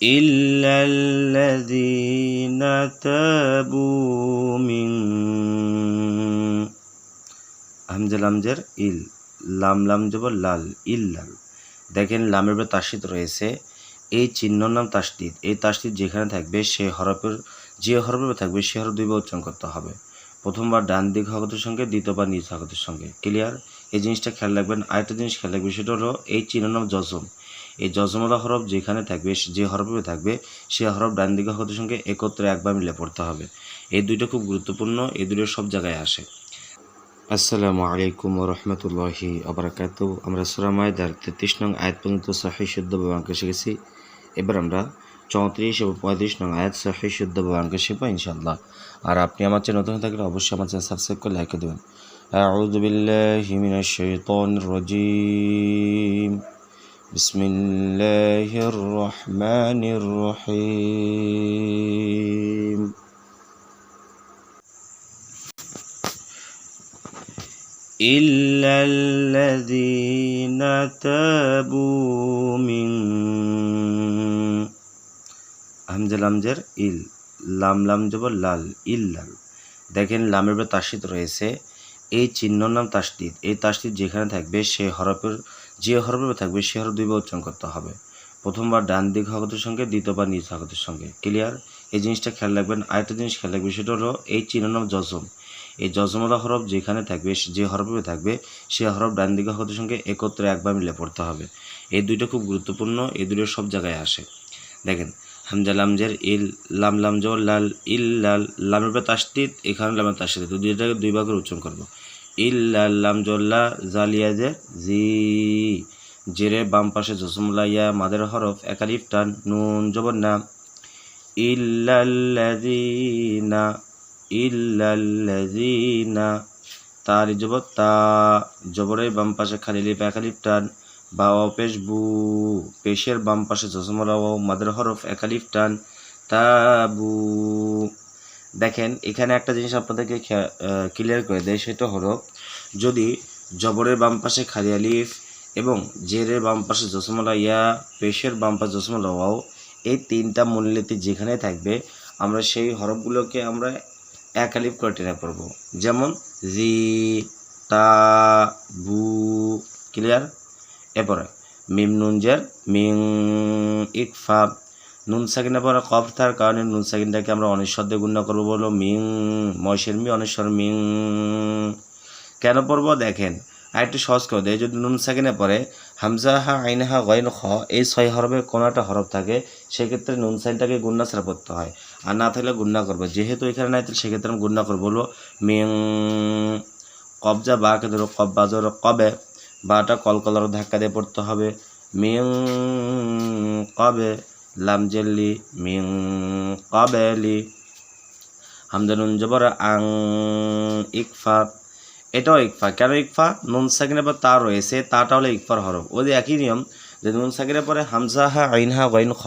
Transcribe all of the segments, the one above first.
إلا الذين تابوا من হামজা লামজের ইল লাম লাম জবর লাল ইল্লাল দেখেন লামের উপরে তাসিদ রয়েছে এই চিহ্ন নাম তাসদিদ এই তাসদিদ যেখানে থাকবে সে হরফের যে হরফের থাকবে সে হরফ দুইবার উচ্চারণ করতে হবে প্রথমবার ডান দিক হকতের সঙ্গে দ্বিতীয়বার নিজ হকতের সঙ্গে ক্লিয়ার এই জিনিসটা খেয়াল রাখবেন আরেকটা জিনিস খেয়াল রাখবেন সেটা হলো এই চিহ্ন নাম জজম এই জজমলা হরফ যেখানে থাকবে যে হরফে থাকবে সে হরফ ডান দিকে হকতের সঙ্গে একত্রে একবার মিলে পড়তে হবে এই দুইটা খুব গুরুত্বপূর্ণ এই দুটো সব জায়গায় আসে আসসালামু আলাইকুম রহমতুল্লাহি আবরাকাত আমরা সুরামায়দার তেত্রিশ নং আয়াত পর্যন্ত সাহি শুদ্ধ ব্যবহারকে শিখেছি এবার আমরা চৌত্রিশ এবং পঁয়ত্রিশ নং আয়াত সাহি শুদ্ধ ব্যবহারকে শিখবো ইনশাল্লাহ আর আপনি আমার চ্যানেল নতুন হয়ে থাকলে অবশ্যই আমার চ্যানেল সাবস্ক্রাইব করে লাইক দেবেন أعوذ بالله من الشيطان الرجيم بسم الله الرحمن الرحيم إلا الذين تابوا من হামজা লামজের ইল লাম লাম জবর লাল ইল্লাল দেখেন লামের উপরে তাসদিদ রয়েছে এই চিহ্ন নাম তাসদিদ। এই তাসদিদ যেখানে থাকবে, সে হরফের যে হরফের থাকবে, সে হরফ দুইবার উচ্চারণ করতে হবে। প্রথমবার ডান দিক হকতের সঙ্গে, দ্বিতীয়বার নিজ হকতের সঙ্গে। ক্লিয়ার? এই জিনিসটা খেয়াল রাখবেন। আরেকটা জিনিস খেয়াল রাখবেন, সেটা হলো এই চিহ্ন নাম জজম। এই জজমলা হরফ যেখানে থাকবে, যে হরফে থাকবে, সে হরফ ডান দিকে হকতের সঙ্গে একত্রে একবার মিলে পড়তে হবে। এই দুইটা খুব গুরুত্বপূর্ণ, এই দুটো সব জায়গায় আসে। দেখেন হামজা লামজের ইল, লাম লাম জো, লাল, ইল, লাল, লামের উপরে তাসদিদ, এখানে লামের তাসদিদ। তো দুইটাকে দুই ভাগের উচ্চারণ করব। ইল, লাল, লাম জল্লা জালিয়া যে জি, জেরে বাম পাশে জসমুল্লা ইয়া, মাদের হরফ একালিফ টান, নুন, জবর, না। ইল্লাল্লাযীনা ইল্লাল্লাযীনা তার জবর, তা। জবরের বাম পাশে খালি লিপ একালিফ টান। বা অপেশ বু, পেশের বাম পাশে জসমলা ও মাদের হরফ একালিফ টান তাবু দেখেন, এখানে একটা জিনিস আপনাদেরকে ক্লিয়ার করে দেয়, সেটা হলো, যদি জবরের বাম পাশে খালি আলিফ এবং জেরের বাম পাশে জসমলা ইয়া, পেশের বাম পাশে জসমলা ওয়াও, এই তিনটা মূলনীতি যেখানে থাকবে, আমরা সেই হরফগুলোকে আমরা এক আলিফ করে টেনে পড়ব। যেমন জি, তা, বু ক্লিয়ার এরপরে, মিম নুনজের মিং ইকফা নুন সাকিনের পরে কফ থাকার কারণে নুন সাকিনটাকে আমরা অনেশ্বর দিয়ে গুণনা করব বলো মিং ময়সের মি অনেশ্বর মিং। কেন পড়ব? দেখেন, আরেকটু সহজ করে দেয় যদি নুন সাকিনে পরে হামজা হা আইন হা গয়ন খ, এই ছয় হরফের কোনো একটা হরফ থাকে, সেক্ষেত্রে নুন সাইনটাকে গুন্না ছাড়া পড়তে হয়। আর না থাকলে গুন্না করব। যেহেতু এখানে নাই, তাহলে সেক্ষেত্রে আমি গুন্না করব বলব মিং। কবজা বাকে ধরো কব বাজর কবে? বাটা কলকলার ধাক্কা দিয়ে পড়তে হবে। মিং কবে লামজেল্লি মিং কবে কবেলি হামদানুন জবর আং ইকফা। এটাও ইকফা। কেন ইকফা? নুন সাকিনের পর তা রয়েছে, তাটা হলো ইকফার হরফ। ওদের একই নিয়ম যে নুন সাকিনের পরে হামজা, হা, আইন, হা, গইন, খ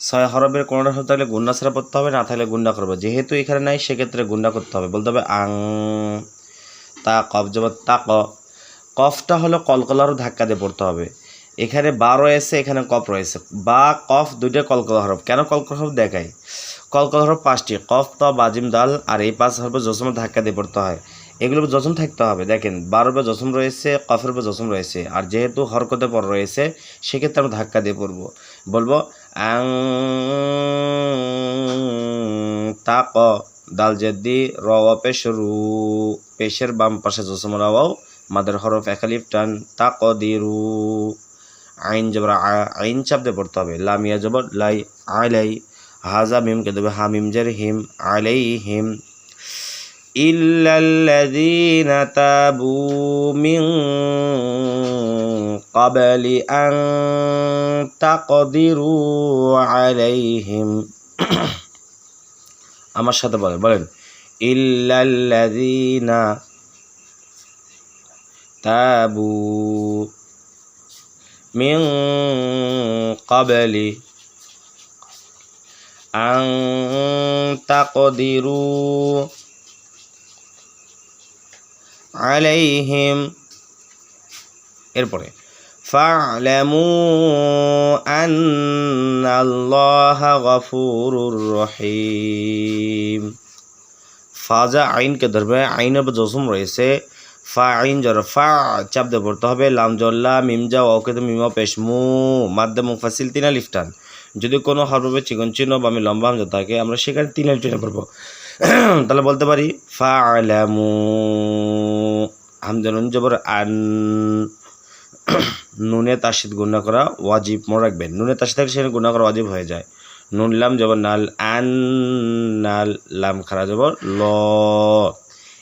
ছয় হরফের কোনোটা হরফ থাকলে গুন্ডা ছাড়া পড়তে হবে, না থাকলে গুন্ডা করবে। যেহেতু এখানে নাই, সেক্ষেত্রে গুন্ডা করতে হবে। বলতে হবে আং, তা, কফ, জবর, তা, ক। কফটা হলো কলকলার ধাক্কা দিয়ে পড়তে হবে। এখানে বা রয়েছে, এখানে কফ রয়েছে। বা, কফ দুইটা কলকলা হরফ। কেন কলকলা হরফ দেখাই? কলকলা হরফ পাঁচটি। কফ, ত বাজিম দাল, আর এই পাঁচ হরফে জসমের ধাক্কা দিয়ে পড়তে হয়। এগুলো জসম থাকতে হবে। দেখেন, বারো উপরে জসম রয়েছে, কফের উপর জসম রয়েছে। আর যেহেতু হরকতে পর রয়েছে, সেক্ষেত্রে আমরা ধাক্কা দিয়ে পড়ব। বলব, আং, তা, ক, দাল, জেদ্দি, র পেশ রু পেশের বাম পাশে জসম রাও মাদের হরফ একালিফ টান তা ক দিরু আইন জবর আইন চাপ দিয়ে পড়তে হবে লামিয়া জবর লাই আলাই হাজা মিমকে দেবে হামিম জের হিম আলাই হিম إلا الذين تابوا من قبل أن تقدروا عليهم আমার সাথে বলেন বলেন ইল্লাল্লাযীনা তাবু মিন ক্বাবলি আন তাকদিরু আলাইহিম এরপরে فاعلموا أن الله غفور رحيم ফাজা আইনকে ধরবে আইনের উপর জসম রয়েছে ফা আইন জর ফা, চাপ দিয়ে পড়তে হবে। লাম জল্লা মিমজা তো মিমা পেশ, মু মাদ্দে মুফাসিল তিনা লিফটান যদি কোনো হরবে চিকন চিহ্ন বা আমি লম্বা হামজা থাকে আমরা সেখানে তিন টেনে পড়ব। তাহলে বলতে পারি ফা আলামু হামজানুন জবর, আন। নুনে তাসিদ গুণা করা ওয়াজিব, মনে রাখবেন। নুনে তাসিদ থাকলে সেখানে গুণা করা ওয়াজিব হয়ে যায়। নুন, লাম, জবর, নাল, আন, নাল, লাম, খারা, জবর, ল।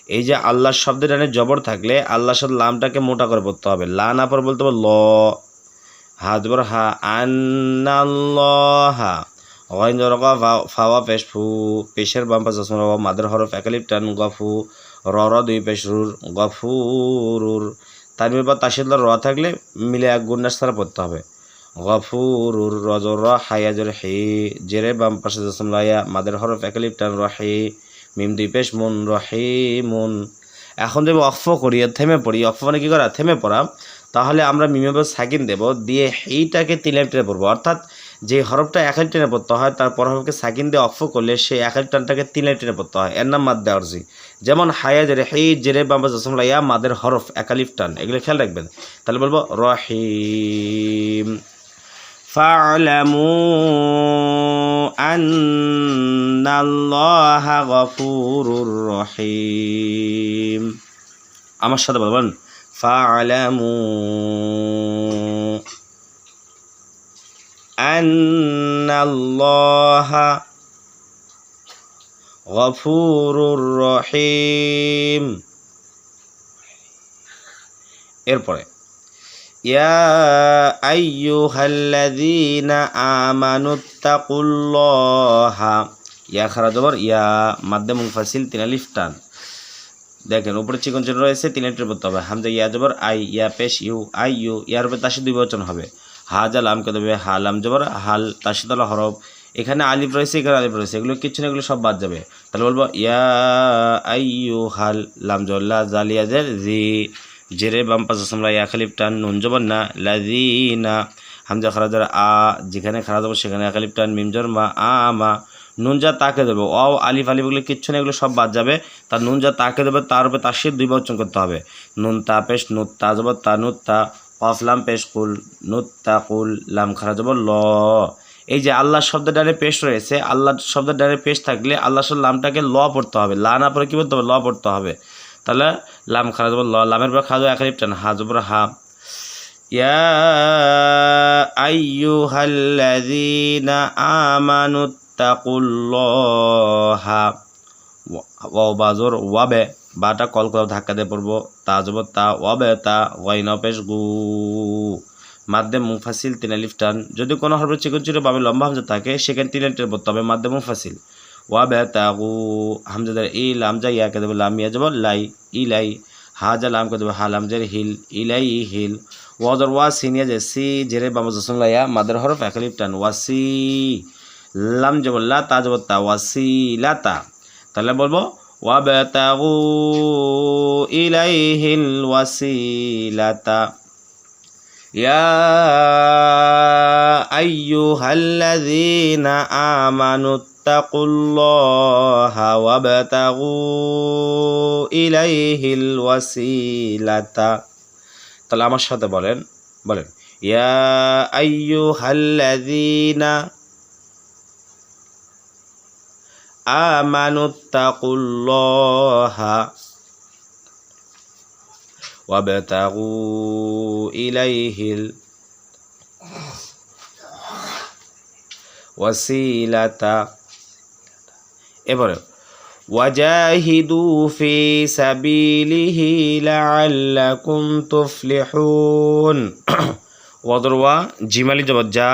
এই যে আল্লাহ শব্দের ডানে জবর থাকলে আল্লাহর সাথে লামটাকে মোটা করে পড়তে হবে। লা না পর বলতে হবে ল। হা জবর হা। আন্নাল্লাহা। ওয়াইন জরকা ফাওয়া পেশ ফু। পেশের বাম পাশ জসমর মাদের হরফ একালিপ টান গফু র র দুই পেশ রুর গফুরুর তানবির বা তাসিদুল্লাহ র থাকলে মিলে এক গুন্নাস ছাড়া পড়তে হবে। গফুরুর রজর র হায়াজর হে জেরে বাম পাশে জসম লাইয়া মাদের হরফ একালিপ টান রহে মিম দুই পেশ, মন রহিমুন এখন যদি অফ করি থেমে পড়ি। অফ মানে কী করা? থেমে পড়া। তাহলে আমরা মিমের সাকিন দেব, দিয়ে এইটাকে তিলেম টেনে পড়ব। অর্থাৎ যে হরফটা একাই টেনে পড়তে হয় তারপর হরফকে সাকিন দিয়ে অফ করলে সেই একাই টানটাকে তিলেম টেনে পড়তে হয়। এর নাম মাদ্দা অর্জি যেমন, হায়া জেরে হেই জেরে বাবা জসমলা ইয়া মাদের হরফ একালিফ টান। এগুলো খেয়াল রাখবেন। তাহলে বলব, রহিম। ফালামু أن الله غفور رحيم আমার সাথে বলবেন فاعلموا أن الله غفور رحيم এরপরে ইয়া আইয়ুহাল্লাযীনা আমানুত্তাকুল্লাহা ইয়া খারা জবর ইয়া মাধ্যম মুফাসিল তিন আলিফ টান দেখেন, উপরে চিকন চিহ্ন রয়েছে, তিন লেটার পড়তে হবে হামজা ইয়া জবর, আই ইয়া পেশ, ইউ, আই, ইউ ইয়ার উপরে তাসি দুই বচন হবে হাজা লামকে দেবে হালাম জবর, হাল তাসিদলা হরফ। এখানে আলিফ রয়েছে, এখানে আলিফ রয়েছে। এগুলো কিচ্ছু না, এগুলো সব বাদ যাবে। তাহলে বলব, ইয়া আই ইউ হাল লাম জল্লা জালিয়াজের জি। জেরে বাম পাশ আমরা ইয়া খালিফ টান নুন জবর না লাদিনা হামজা খারাজার আ, যেখানে খারা যাব সেখানে একালিফ টান মিমজর মা, আ, মা। নুন যা তাকে দেবে। অ আলিফ আলিফ এগুলো কিচ্ছু না এগুলো সব বাদ যাবে। তার নুন যা তাকে দেবে, তার উপরে তার দুই বচন করতে হবে। নুন তা পেশ, নুত তা যাব তা নুত তা লাম পেশ, কুল, নুত তা কুল, লাম খারা যাব ল। এই যে আল্লাহ শব্দের ডানে পেশ রয়েছে আল্লাহ শব্দের ডানে পেশ থাকলে আল্লাহ লামটাকে ল পড়তে হবে। লা না পড়ে কী বলতে হবে? ল পড়তে হবে। তাহলে লাম খারা ল, লামের পর খাজু এক লিপ্টান হা জবর হাম ইয়া আইয়ুহাল্লাযীনা আমানুত্তাকুল্লাহা ওয়া বাজর ওয়াবে বাটা কল করে ধাক্কা দিয়ে পড়ব। তা জব তা ওয়াবে তা ওয়াইন পেশ গু। মাধ্যম মুফাসিল তিন আলিফ যদি কোনো হরবে চিকন চিরে বাবে লম্বা হামজা থাকে, সেখানে তিন আলিফ তবে পড়তে হবে মাধ্যম মুফাসিল ওয়াবে তা গু হামজাদের ই লামজা ইয়াকে দেবো লাম ইয়া যাব লাই ই লাই হাজা লাম কে দেবো হালাম জের হিল ইলাই হিল ওয়াজর ওয়া সিনিয়া যে সি জেরে বাবা জসংলা ইয়া মাদের হরফ একালিফ টান ওয়াসি লাম যাব লা তা যাব তা ওয়াসি লা তা তাহলে বলব ওয়াবতাগু ইলাইহিল ওয়াসিলাতা ইয়া আইয়ুহাল্লাযীনা আমানু ইত্তাকুল্লাহা ওয়াবতাগু ইলাইহিল ওয়াসিলাতা তাহলে আমার সাথে বলেন বলেন ইয়া আইয়ুহাল্লাযীনা آمنوا اتقوا الله وابتغوا إليه الوسيلة এবারে وجاهدوا في سبيله لعلكم تفلحون ওদরওয়া জিমালি জবর যা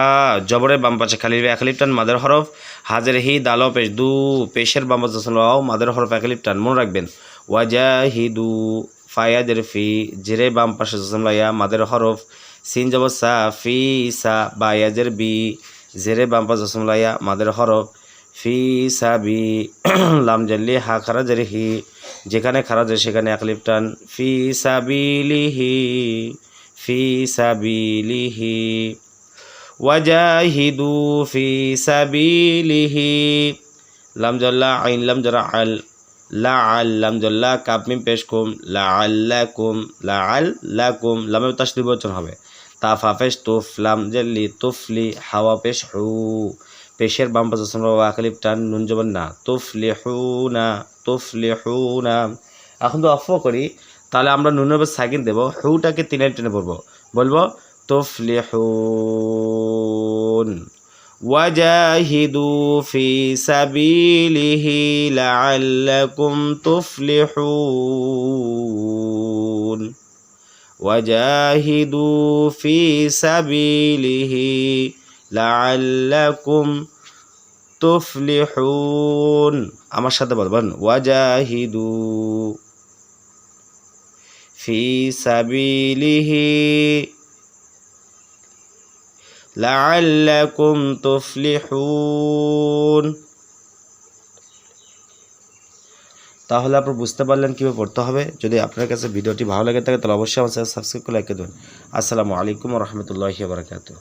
জবরে বাম পাশে খালি একালিপ টান মাদের হরফ হাজের হি দালো পেশ দু পেশের বাম পাশে জসলাও মাদের হরফ একালিপ টান মনে রাখবেন ওয়াজা দু ফি, জেরে বাম পাশে জসমলাইয়া মাদের হরফ, সিন জবর সা, ফি, সা, বা ইয়াজের বি, জেরে বাম পাশে জসমলাইয়া মাদের হরফ, ফি, সা, বি, লাম জাল্লি হা, খারা জের হি, যেখানে খারা যায় সেখানে একলিপ টান, ফি সাবিলিহি ফি সাবিলিহি ওয়াজাহিদু, ফি সাবিলিহি লাম জল্লা আইন, লাম জরা, আল লা আল লাম জল্লা কাপ মিম পেশ কুম লা আল্লাকুম লা আল্লাকুম লামে তাসদিদ বচন হবে। তা ফাফেশ তুফ লাম জল্লি তুফলি হাওয়া পেশ হু পেশের বাম পাশে আমরা টান নুন জবান না তুফলি হু না তুফলি হু না এখন তো অফ করি, তাহলে আমরা নুনের উপর সাইকিন দেবো, হুটাকে তিনে টেনে পড়ব। বলব তুফলিহুন। وجاهدوا في سبيله لعلكم تفلحون وجاهدوا في سبيله لعلكم তুফলিহুন আমার সাথে বলবেন ওয়াজাহিদু ফি সাবিলিহি লাআল্লাকুম تفلحون তাহলে আপনি বুঝতে পারলেন কীভাবে পড়তে হবে। যদি আপনার কাছে ভিডিওটি ভালো লাগে থাকে, তাহলে অবশ্যই আমার সাবস্ক্রাইব করে লাইক দেবেন। আসসালামু আলাইকুম রহমতুল্লাহি বারকাতুহ।